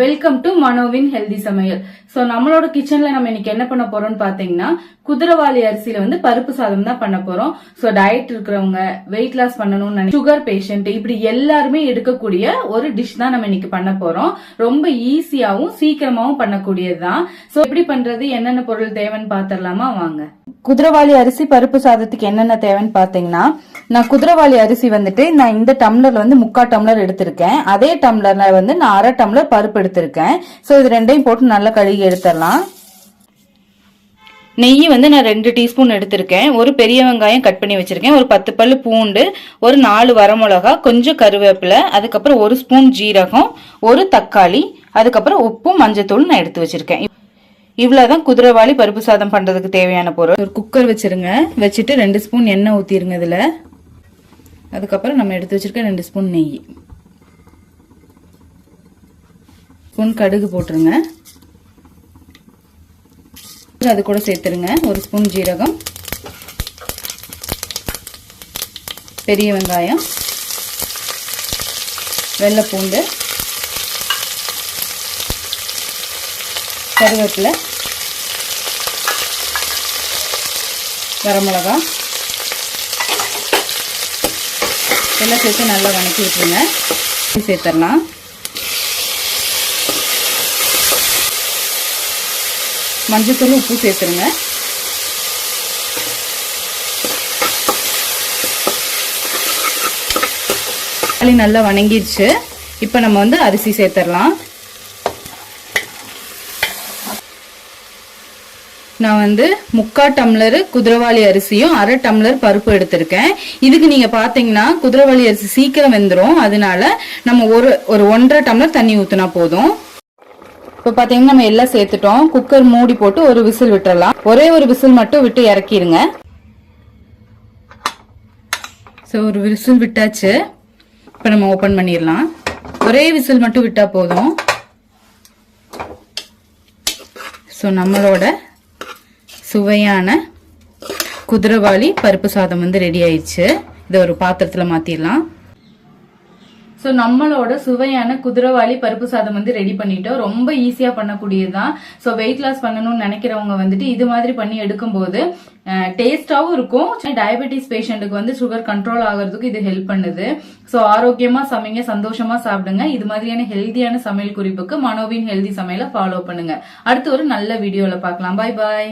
Welcome to மனோவின் healthy சமையல். So நம்மளோட கிச்சன்ல நம்ம இன்னைக்கு என்ன பண்ண போறோம்னு பாத்தீங்கன்னா குதிரவாளி அரிசியில வந்து பருப்பு சாதம் தான் பண்ண போறோம். சோ டயட் இருக்கிறவங்க வெயிட் லாஸ் பண்ணணும்னு சுகர் பேஷண்ட் இப்படி எல்லாருமே எடுக்கக்கூடிய ஒரு டிஷ் தான் நம்ம இன்னைக்கு பண்ண போறோம். ரொம்ப ஈஸியாவும் சீக்கிரமாவும் பண்ணக்கூடியது தான். சோ எப்படி பண்றது என்னென்ன பொருள் தேவைன்னு பாத்திரலாமா? வாங்க. குதிரவாளி அரிசி பருப்பு சாதத்துக்கு என்னென்ன தேவைன்னு பாத்தீங்கன்னா நான் குதிரவாளி அரிசி வந்துட்டு நான் இந்த டம்ளர்ல வந்து முக்கா டம்ளர் எடுத்திருக்கேன். அதே டம்ளர்ல வந்து நான் அரை டம்ளர் பருப்பு எடுத்திருக்கேன். சோ இது ரெண்டையும் போட்டு நல்லா கழுகி எடுத்துடலாம். நெய் வந்து நான் ரெண்டு டீஸ்பூன் எடுத்திருக்கேன். ஒரு பெரிய வெங்காயம் கட் பண்ணி வச்சிருக்கேன். ஒரு பத்து பல்லு பூண்டு ஒரு நாலு வரமிளகா கொஞ்சம் கருவேப்பிலை அதுக்கப்புறம் ஒரு ஸ்பூன் ஜீரகம் ஒரு தக்காளி அதுக்கப்புறம் உப்பும் மஞ்சத்தூள் நான் எடுத்து வச்சிருக்கேன். இவ்வளவுதான் குதிரைவாளி பருப்பு சாதம் பண்றதுக்கு தேவையான பொருள். ஒரு குக்கர் வச்சிருங்க. வச்சுட்டு ரெண்டு ஸ்பூன் எண்ணெய் ஊத்திருங்க இதுல. அதுக்கப்புறம் நம்ம எடுத்து வச்சிருக்க ரெண்டு ஸ்பூன் நெய். ஸ்பூன் கடுகு போட்டுருங்க. அது கூட சேர்த்துருங்க. ஒரு ஸ்பூன் ஜீரகம். பெரிய வெங்காயம். வெள்ளை பூண்டு கருவேப்பிலை வரமிளகா எல்லாம் சேர்த்து நல்லா வணக்கி விட்டுருங்க. சேர்த்துடலாம் மஞ்சத்தூள் உப்பு சேர்த்துருங்க. தக்காளி நல்லா வணங்கிடுச்சு. இப்போ நம்ம வந்து அரிசி சேர்த்துடலாம் நான் வந்து முக்கா டம்ளர் குதிரவாளி அரிசியும் அரை டம்ளர் பருப்பு எடுத்திருக்கேன். இதுக்கு நீங்கள் பார்த்தீங்கன்னா குதிரவாளி அரிசி சீக்கிரம் வெந்துடும் அதனால நம்ம ஒரு ஒரு ஒன்றரை டம்ளர் தண்ணி ஊற்றினா போதும். இப்போ பார்த்தீங்கன்னா நம்ம எல்லாம் சேர்த்துட்டோம். குக்கர் மூடி போட்டு ஒரு விசில் விட்டுறலாம். ஒரே ஒரு விசில் மட்டும் விட்டு இறக்கிடுங்க. ஸோ ஒரு விசில் விட்டாச்சு. இப்போ நம்ம ஓப்பன் பண்ணிடலாம். ஒரே விசில் மட்டும் விட்டால் போதும். ஸோ நம்மளோட சுவையான குதிரவாளி பருப்பு சாதம் வந்து ரெடி ஆயிடுச்சு. இதை ஒரு பாத்திரத்தில் மாற்றிடலாம் ஸோ நம்மளோட சுவையான குதிரவாளி பருப்பு சாதம் வந்து ரெடி பண்ணிட்டோம். ரொம்ப ஈஸியாக பண்ணக்கூடியதுதான். ஸோ வெயிட் லாஸ் பண்ணணும்னு நினைக்கிறவங்க வந்துட்டு இது மாதிரி பண்ணி எடுக்கும்போது டேஸ்டாவும் இருக்கும். டயபெட்டிஸ் பேஷண்ட்டுக்கு வந்து சுகர் கண்ட்ரோல் ஆகிறதுக்கு இது ஹெல்ப் பண்ணுது. ஸோ ஆரோக்கியமா சமைங்க சந்தோஷமா சாப்பிடுங்க. இது மாதிரியான ஹெல்தியான சமையல் குறிப்புக்கு மனோவின் ஹெல்தி சமையலை ஃபாலோ பண்ணுங்க. அடுத்து ஒரு நல்ல வீடியோல பார்க்கலாம். பாய் பாய்